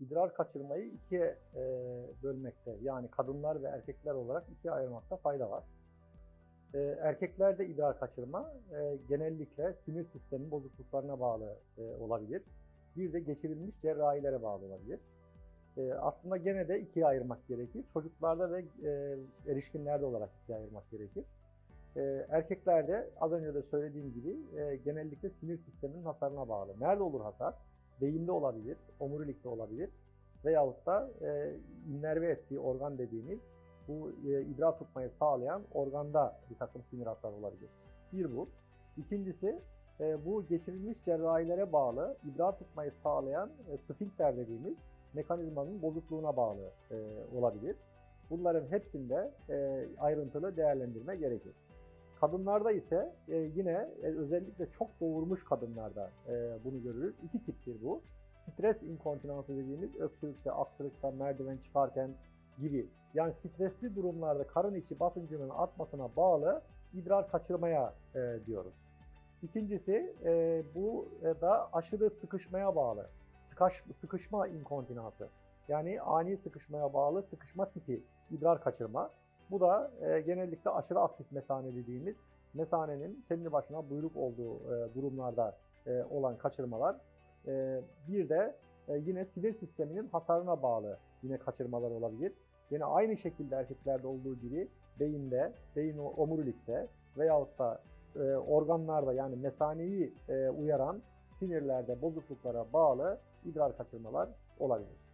idrar kaçırmayı ikiye e, bölmekte. Yani kadınlar ve erkekler olarak ikiye ayırmakta fayda var. E, erkeklerde idrar kaçırma e, genellikle sinir sistemi bozukluklarına bağlı e, olabilir. Bir de geçirilmiş cerrahilere bağlı olabilir. E, aslında gene de ikiye ayırmak gerekir. Çocuklarda ve e, erişkinlerde olarak ikiye ayırmak gerekir. E, erkeklerde az önce de söylediğim gibi e, genellikle sinir sisteminin hasarına bağlı. Nerede olur hasar? Beyinde olabilir, omurilikte olabilir veyahut da e, innerve ettiği organ dediğimiz bu e, idrar tutmayı sağlayan organda bir takım sinir hasarı olabilir. Bir bu. İkincisi e, bu geçirilmiş cerrahilere bağlı idrar tutmayı sağlayan e, sfinkter dediğimiz mekanizmanın bozukluğuna bağlı e, olabilir. Bunların hepsinde e, ayrıntılı değerlendirme gerekir. Kadınlarda ise e, yine e, özellikle çok doğurmuş kadınlarda e, bunu görürüz. İki tiptir bu. Stres inkontinansı dediğimiz öksürükte, aksırıkta, merdiven çıkarken gibi. Yani stresli durumlarda karın içi basıncının artmasına bağlı idrar kaçırmaya e, diyoruz. İkincisi e, bu e, da aşırı sıkışmaya bağlı. Sıkaş, sıkışma inkontinansı. Yani ani sıkışmaya bağlı sıkışma tipi idrar kaçırma. Bu da e, genellikle aşırı aktif mesane dediğimiz mesanenin kendi başına buyruk olduğu e, durumlarda e, olan kaçırmalar. E, bir de e, yine sinir sisteminin hasarına bağlı yine kaçırmalar olabilir. Yine aynı şekilde erkeklerde olduğu gibi beyinde, beyin omurilikte veyahut da e, organlarda yani mesaneyi e, uyaran sinirlerde bozukluklara bağlı idrar kaçırmalar olabilir.